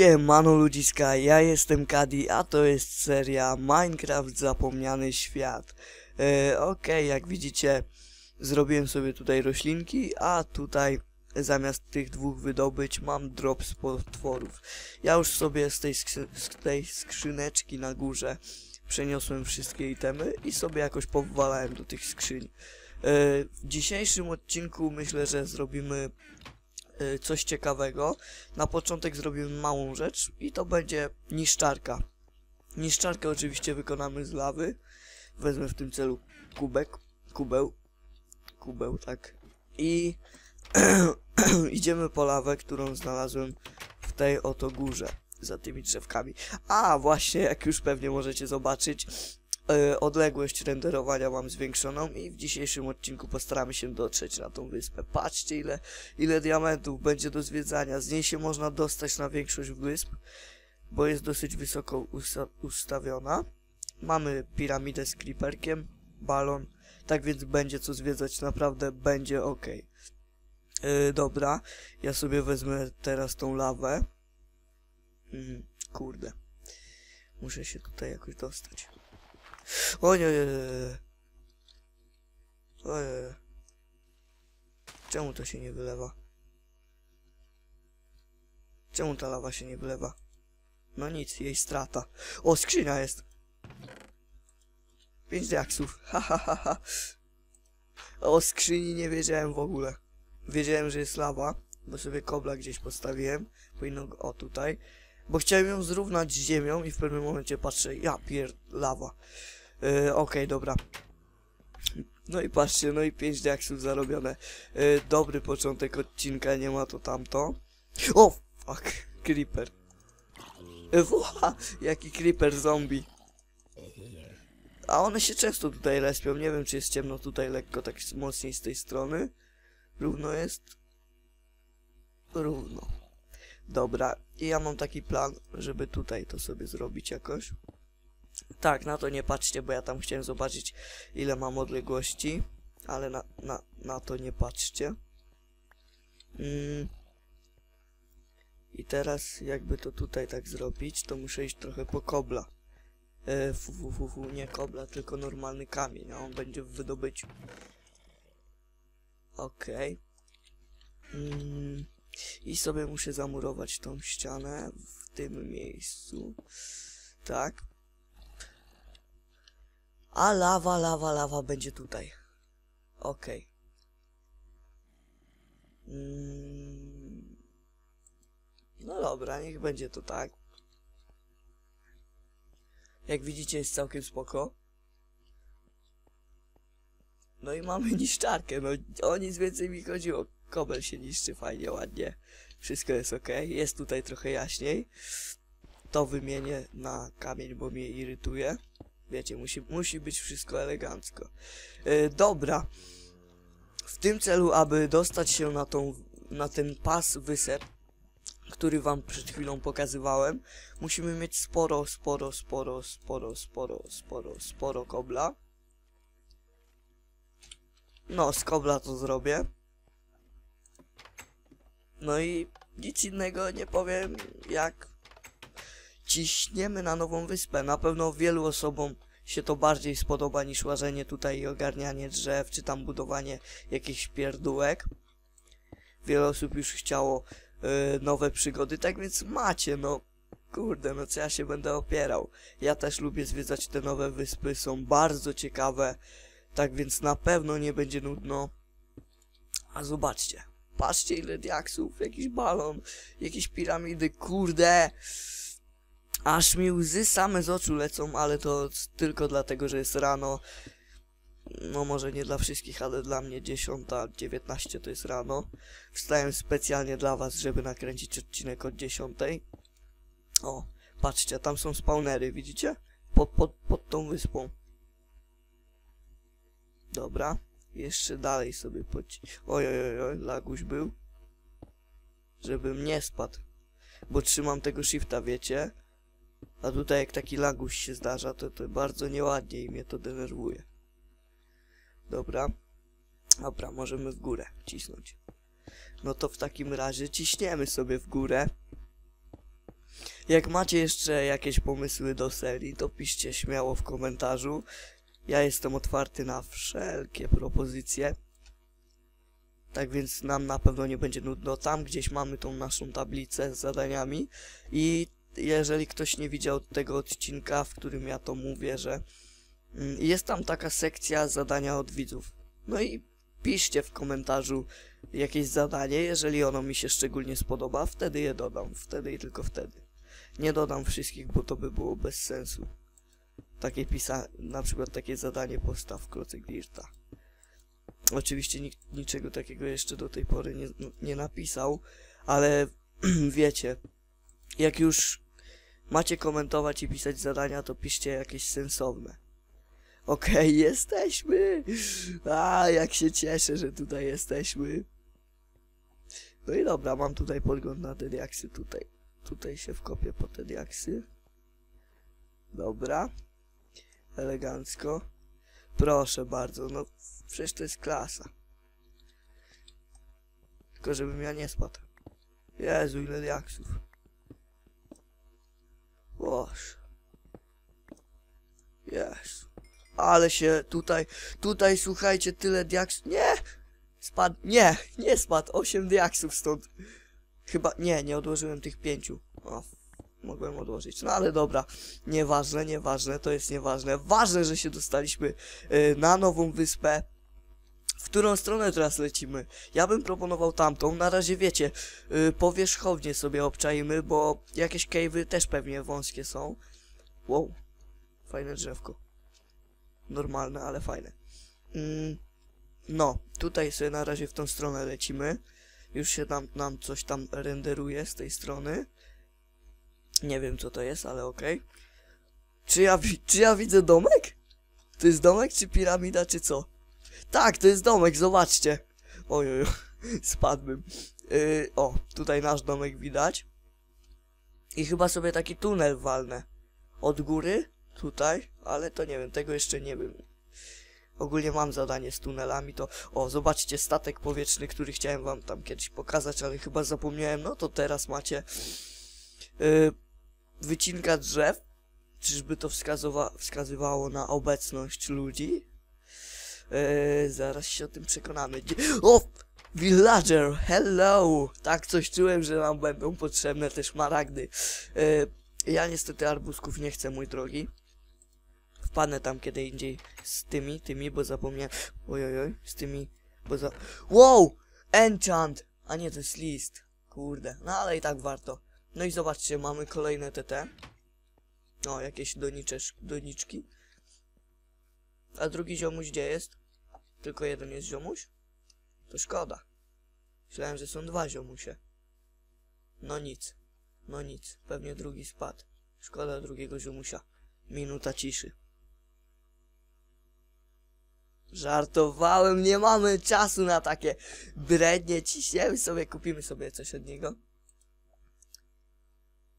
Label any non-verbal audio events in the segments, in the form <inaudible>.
Siemano ludziska, ja jestem Kadi, a to jest seria Minecraft Zapomniany Świat. E, Okej, jak widzicie, zrobiłem sobie tutaj roślinki, a tutaj zamiast tych dwóch wydobyć mam drop z potworów. Ja już sobie z tej, z tej skrzyneczki na górze przeniosłem wszystkie itemy i sobie jakoś powalałem do tych skrzyń. E, w dzisiejszym odcinku myślę, że zrobimy coś ciekawego. Na początek zrobimy małą rzecz i to będzie niszczarka. Niszczarkę oczywiście wykonamy z lawy. Wezmę w tym celu kubek, kubeł, kubeł, tak. I <clears throat> idziemy po lawę, którą znalazłem w tej oto górze, za tymi drzewkami. A, właśnie, jak już pewnie możecie zobaczyć, odległość renderowania mam zwiększoną i w dzisiejszym odcinku postaramy się dotrzeć na tą wyspę. Patrzcie ile, ile diamentów będzie do zwiedzania. Z niej się można dostać na większość wysp, bo jest dosyć wysoko usta ustawiona. Mamy piramidę z creeperkiem, balon, tak więc będzie co zwiedzać, naprawdę będzie ok. Yy, dobra, ja sobie wezmę teraz tą lawę. Mm, kurde. Muszę się tutaj jakoś dostać. O nie, nie, nie. O nie. Czemu to się nie wylewa? Czemu ta lawa się nie wylewa? No nic, jej strata. O, skrzynia jest. Pięć diaksów. Ha, ha, ha, ha. O skrzyni nie wiedziałem w ogóle. Wiedziałem, że jest lawa, bo sobie kobla gdzieś postawiłem. Powinno o tutaj. Bo chciałem ją zrównać z ziemią i w pewnym momencie patrzę, ja pier... lawa. Yy, Okej, dobra. No i patrzcie, no i 5 diaksów zarobione. Yy, dobry początek odcinka, nie ma to tamto. O, fuck, creeper. Yy, Wła, jaki creeper zombie. A one się często tutaj respią, nie wiem czy jest ciemno tutaj lekko, tak mocniej z tej strony. Równo jest? Równo. Dobra, i ja mam taki plan, żeby tutaj to sobie zrobić jakoś. Tak, na to nie patrzcie, bo ja tam chciałem zobaczyć, ile mam odległości, ale na, na, na to nie patrzcie. Mm. I teraz, jakby to tutaj tak zrobić, to muszę iść trochę po kobla. E, fu, fu, fu, fu, nie kobla, tylko normalny kamień, a on będzie w wydobyciu. Okej. Mm. I sobie muszę zamurować tą ścianę w tym miejscu. Tak. A lawa, lawa, lawa będzie tutaj. Okej. Mm. No dobra, niech będzie to tak. Jak widzicie jest całkiem spoko. No i mamy <laughs> niszczarkę, no o nic więcej mi chodziło. Kobel się niszczy fajnie, ładnie. Wszystko jest ok. Jest tutaj trochę jaśniej. To wymienię na kamień, bo mnie irytuje. Wiecie, musi, musi być wszystko elegancko. Yy, dobra. W tym celu, aby dostać się na, tą, na ten pas wysep, który wam przed chwilą pokazywałem, musimy mieć sporo, sporo, sporo, sporo, sporo, sporo, sporo kobla. No, z kobla to zrobię. No i nic innego nie powiem, jak ciśniemy na nową wyspę. Na pewno wielu osobom się to bardziej spodoba niż łażenie tutaj i ogarnianie drzew, czy tam budowanie jakichś pierdółek. Wiele osób już chciało y, nowe przygody, tak więc macie, no kurde, no co ja się będę opierał. Ja też lubię zwiedzać te nowe wyspy, są bardzo ciekawe, tak więc na pewno nie będzie nudno. A zobaczcie, patrzcie ile diaksów, jakiś balon, jakieś piramidy, kurde. Aż mi łzy same z oczu lecą, ale to tylko dlatego, że jest rano. No może nie dla wszystkich, ale dla mnie 10.19 to jest rano. Wstałem specjalnie dla was, żeby nakręcić odcinek od 10. O, patrzcie, tam są spawnery, widzicie? Pod, pod, pod tą wyspą. Dobra, jeszcze dalej sobie poci... Oj, oj, oj, laguś był. Żebym nie spadł. Bo trzymam tego shifta, wiecie? A tutaj jak taki laguś się zdarza, to to bardzo nieładnie i mnie to denerwuje. Dobra. Dobra, możemy w górę cisnąć. No to w takim razie ciśniemy sobie w górę. Jak macie jeszcze jakieś pomysły do serii, to piszcie śmiało w komentarzu. Ja jestem otwarty na wszelkie propozycje. Tak więc nam na pewno nie będzie nudno. Tam gdzieś mamy tą naszą tablicę z zadaniami i jeżeli ktoś nie widział tego odcinka, w którym ja to mówię, że mm, jest tam taka sekcja zadania od widzów. No i piszcie w komentarzu jakieś zadanie, jeżeli ono mi się szczególnie spodoba, wtedy je dodam, wtedy i tylko wtedy. Nie dodam wszystkich, bo to by było bez sensu. Takie pisa, na przykład takie zadanie postaw klocek Dirta. Oczywiście nikt niczego takiego jeszcze do tej pory nie, nie napisał, ale <clears throat> wiecie, jak już macie komentować i pisać zadania, to piszcie jakieś sensowne. Okej, <laughs> jesteśmy! A, jak się cieszę, że tutaj jesteśmy. No i dobra, mam tutaj podgląd na te tutaj. Tutaj się wkopię po te diaksy. Dobra. Elegancko. Proszę bardzo, no przecież to jest klasa. Tylko żebym ja nie spadł. Jezu, ile diaksów. Boże. Jezu. Ale się tutaj, tutaj słuchajcie, tyle diaksów. Nie! Spadł, nie, nie spadł. 8 diaksów stąd. Chyba, nie, nie odłożyłem tych pięciu. O, mogłem odłożyć. No ale dobra, nieważne, nieważne, to jest nieważne. Ważne, że się dostaliśmy y, na nową wyspę. W którą stronę teraz lecimy? Ja bym proponował tamtą. Na razie wiecie, y, powierzchownie sobie obczajmy, bo jakieś cave'y też pewnie wąskie są. Wow, fajne drzewko. Normalne, ale fajne. Mm, no, tutaj sobie na razie w tą stronę lecimy. Już się nam, nam coś tam renderuje z tej strony. Nie wiem co to jest, ale okej. Czy, ja, czy ja widzę domek? To jest domek, czy piramida, czy co? Tak, to jest domek, zobaczcie. Ojojo, <laughs> spadłbym. Yy, o, tutaj nasz domek widać. I chyba sobie taki tunel walnę. Od góry, tutaj, ale to nie wiem, tego jeszcze nie wiem. Ogólnie mam zadanie z tunelami, to... O, zobaczcie, statek powietrzny, który chciałem wam tam kiedyś pokazać, ale chyba zapomniałem, no to teraz macie. Yy, wycinka drzew. Czyżby to wskazywało na obecność ludzi? Yy, zaraz się o tym przekonamy. O! Villager, hello! Tak, coś czułem, że nam będą potrzebne też maragdy. Yy, ja niestety arbusków nie chcę, mój drogi. Wpadnę tam kiedy indziej z tymi, tymi, bo zapomniałem. Ojojoj, z tymi, bo za... Wow! Enchant! A nie, to jest list. Kurde, no ale i tak warto. No i zobaczcie, mamy kolejne TT. O, jakieś doniczesz, doniczki. A drugi ziomuś gdzie jest? Tylko jeden jest ziomuś? To szkoda. Myślałem, że są dwa ziomusie. No nic. No nic. Pewnie drugi spadł. Szkoda drugiego ziomusia. Minuta ciszy. Żartowałem, nie mamy czasu na takie brednie. Ciśniemy sobie, kupimy sobie coś od niego.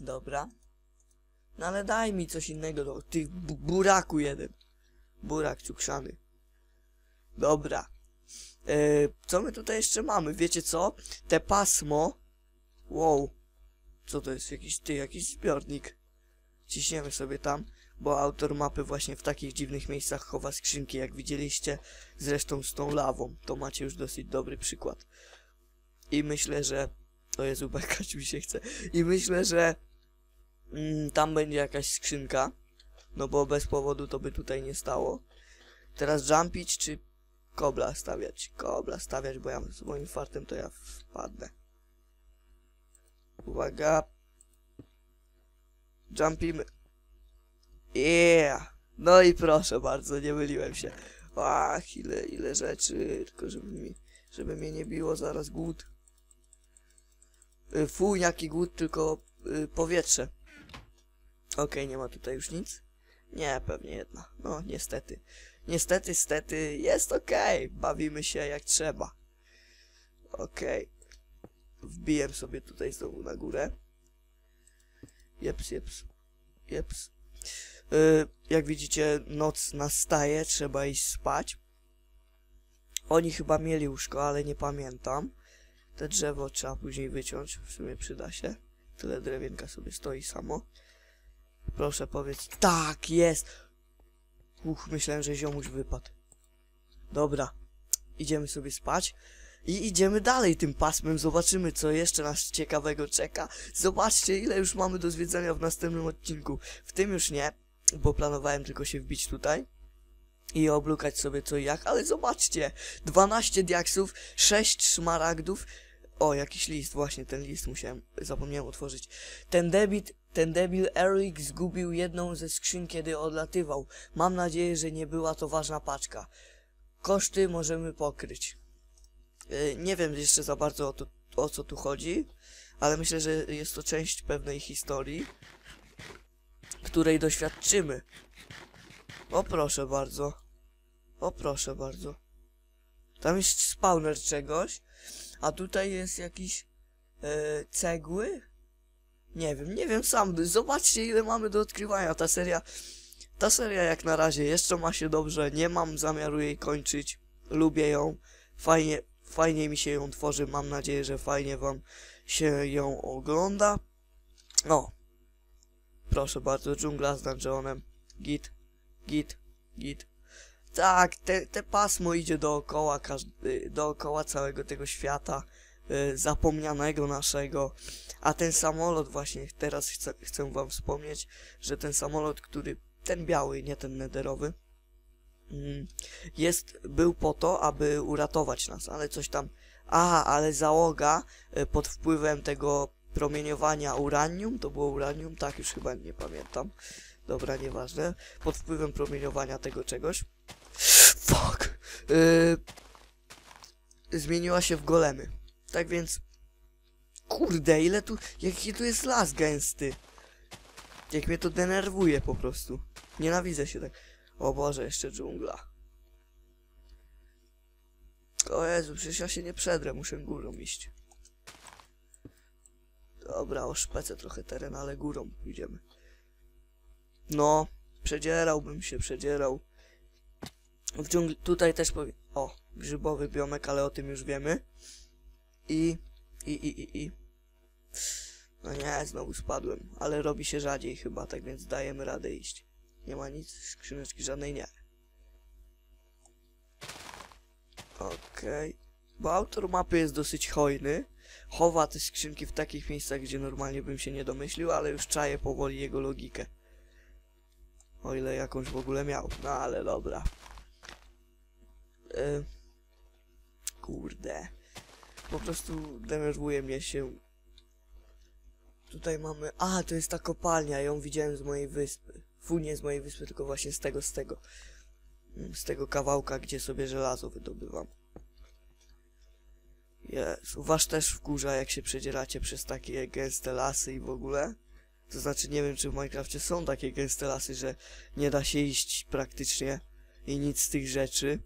Dobra. No ale daj mi coś innego do tych bu buraku jeden. Burak cukrzany. Dobra. E, co my tutaj jeszcze mamy? Wiecie co? Te pasmo. Wow. Co to jest? Jakiś ty, jakiś zbiornik. Ciśniemy sobie tam, bo autor mapy właśnie w takich dziwnych miejscach chowa skrzynki, jak widzieliście. Zresztą z tą lawą. To macie już dosyć dobry przykład. I myślę, że... O Jezu, bekać mi się chce. I myślę, że... Mm, tam będzie jakaś skrzynka. No bo bez powodu to by tutaj nie stało. Teraz jumpić czy kobla stawiać? Kobla stawiać, bo ja z moim fartem to ja wpadnę. Uwaga. Jumpimy. Yeah. No i proszę bardzo, nie myliłem się. Ach, ile, ile rzeczy, tylko żeby mi, żeby mnie nie biło zaraz głód. Y, Fuj, jaki głód, tylko y, powietrze. Okej, nie ma tutaj już nic? Nie, pewnie jedna. No, niestety. Niestety, stety, jest okej. Bawimy się jak trzeba. Okej. Wbiję sobie tutaj znowu na górę. Jeps, jeps. Jeps. Yy, jak widzicie, noc nastaje, trzeba iść spać. Oni chyba mieli łóżko, ale nie pamiętam. Te drzewo trzeba później wyciąć, w sumie przyda się. tyle drewienka sobie stoi samo. Proszę powiedz. Tak, jest! Uch, myślałem, że ziomuś wypadł. Dobra, idziemy sobie spać. I idziemy dalej tym pasmem, zobaczymy co jeszcze nas ciekawego czeka. Zobaczcie ile już mamy do zwiedzania w następnym odcinku. W tym już nie, bo planowałem tylko się wbić tutaj i oblukać sobie co i jak, ale zobaczcie, 12 diaksów, 6 szmaragdów, o, jakiś list, właśnie ten list musiałem, zapomniałem otworzyć. Ten debit, ten debil Eric zgubił jedną ze skrzyń, kiedy odlatywał. Mam nadzieję, że nie była to ważna paczka. Koszty możemy pokryć. Yy, nie wiem jeszcze za bardzo o, o co tu chodzi, ale myślę, że jest to część pewnej historii, której doświadczymy. O proszę bardzo. O proszę bardzo. Tam jest spawner czegoś, a tutaj jest jakiś e, cegły? Nie wiem, nie wiem sam. Zobaczcie ile mamy do odkrywania. Ta seria, ta seria jak na razie jeszcze ma się dobrze. Nie mam zamiaru jej kończyć. Lubię ją. Fajnie, fajnie mi się ją tworzy. Mam nadzieję, że fajnie wam się ją ogląda. O. Proszę bardzo, dżungla z dungeonem. Git, git, git. Tak, te, te pasmo idzie dookoła, każdy, dookoła całego tego świata y, zapomnianego naszego. A ten samolot właśnie, teraz chcę, chcę wam wspomnieć, że ten samolot, który, ten biały, nie ten nederowy, mm, jest, był po to, aby uratować nas, ale coś tam, aha, ale załoga y, pod wpływem tego promieniowania uranium, to było uranium, tak, już chyba nie pamiętam, dobra, nieważne, pod wpływem promieniowania tego czegoś. Yy, zmieniła się w golemy. Tak więc... Kurde, ile tu... Jaki tu jest las gęsty. Jak mnie to denerwuje po prostu. Nienawidzę się tak. O Boże, jeszcze dżungla. O Jezu, przecież ja się nie przedrę, muszę górą iść. Dobra, oszpecę trochę teren, ale górą pójdziemy. No, przedzierałbym się, przedzierał. W dżungli, tutaj też powie... O, grzybowy biomek, ale o tym już wiemy. I, i, i, i, i. No nie, znowu spadłem, ale robi się rzadziej chyba, tak więc dajemy radę iść. Nie ma nic, skrzyneczki żadnej nie. Okej. Okay. Bo autor mapy jest dosyć hojny. Chowa te skrzynki w takich miejscach, gdzie normalnie bym się nie domyślił, ale już czaję powoli jego logikę. O ile jakąś w ogóle miał. No ale dobra. E, kurde. Po prostu denerwuje mnie się. Tutaj mamy... A, to jest ta kopalnia, ją widziałem z mojej wyspy. Fu, nie z mojej wyspy, tylko właśnie z tego, z tego. Z tego kawałka, gdzie sobie żelazo wydobywam. Jezu, was też wkurza, jak się przedzieracie przez takie gęste lasy i w ogóle? To znaczy, nie wiem, czy w Minecrafcie są takie gęste lasy, że nie da się iść praktycznie i nic z tych rzeczy.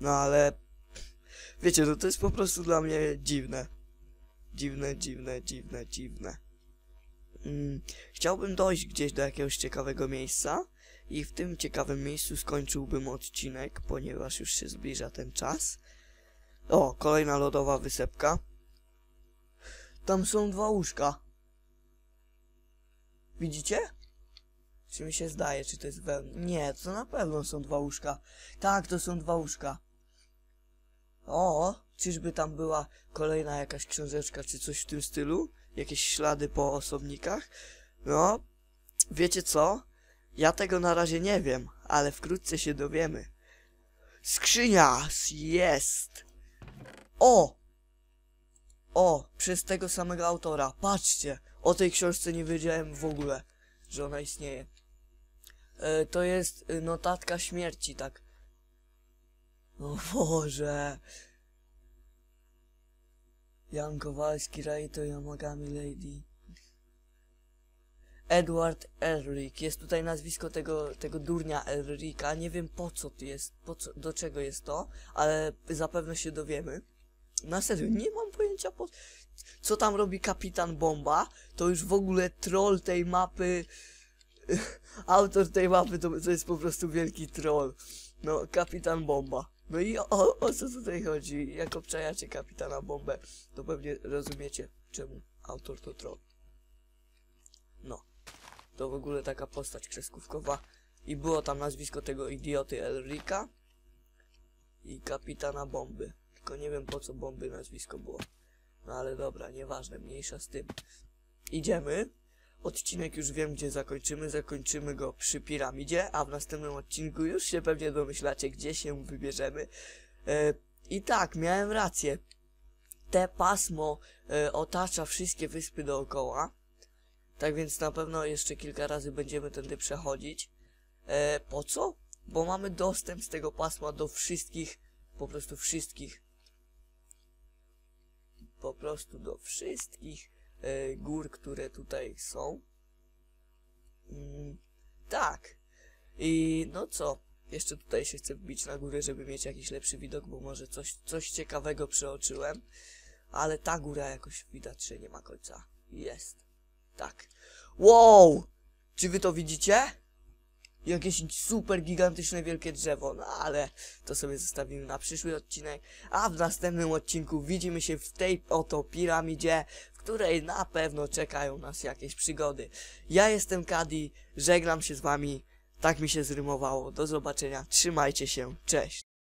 No ale... Wiecie, no to jest po prostu dla mnie dziwne. Dziwne, dziwne, dziwne, dziwne. Mm, chciałbym dojść gdzieś do jakiegoś ciekawego miejsca i w tym ciekawym miejscu skończyłbym odcinek, ponieważ już się zbliża ten czas. O, kolejna lodowa wysepka. Tam są dwa łóżka. Widzicie? Czy mi się zdaje, czy to jest wełna? Nie, to na pewno są dwa łóżka. Tak, to są dwa łóżka. O, czyżby tam była kolejna jakaś książeczka, czy coś w tym stylu? Jakieś ślady po osobnikach? No, wiecie co? Ja tego na razie nie wiem, ale wkrótce się dowiemy. Skrzynia! Jest! O! O, przez tego samego autora. Patrzcie, o tej książce nie wiedziałem w ogóle, że ona istnieje. E, to jest y, notatka śmierci, tak o Boże. Jan Kowalski, Raito Yamagami Lady. Edward Elric. Jest tutaj nazwisko tego, tego durnia Elrika. Nie wiem po co to jest, po co, do czego jest to, ale zapewne się dowiemy. Na serio, nie mam pojęcia po... Co tam robi kapitan Bomba? To już w ogóle troll tej mapy... <laughs> Autor tej mapy to, to jest po prostu wielki troll. No, kapitan Bomba. No i o, o co tutaj chodzi? Jak obczajacie kapitana bombę, to pewnie rozumiecie, czemu autor to troll. No. To w ogóle taka postać kreskówkowa. I było tam nazwisko tego idioty Elrika i kapitana bomby. Tylko nie wiem po co bomby nazwisko było. No ale dobra, nieważne, mniejsza z tym. Idziemy. Odcinek już wiem gdzie zakończymy. Zakończymy go przy piramidzie, a w następnym odcinku już się pewnie domyślacie gdzie się wybierzemy. E, I tak, miałem rację. Te pasmo e, otacza wszystkie wyspy dookoła. Tak więc na pewno jeszcze kilka razy będziemy tędy przechodzić. E, po co? Bo mamy dostęp z tego pasma do wszystkich, po prostu wszystkich, po prostu do wszystkich gór, które tutaj są. Mm, tak. I no co? Jeszcze tutaj się chcę wbić na górę, żeby mieć jakiś lepszy widok, bo może coś, coś ciekawego przeoczyłem. Ale ta góra jakoś widać, że nie ma końca. Jest. Tak. Wow! Czy wy to widzicie? Jakieś super gigantyczne wielkie drzewo, no ale to sobie zostawimy na przyszły odcinek, a w następnym odcinku widzimy się w tej oto piramidzie, której na pewno czekają nas jakieś przygody. Ja jestem Kadi, żegnam się z wami, tak mi się zrymowało, do zobaczenia, trzymajcie się, cześć.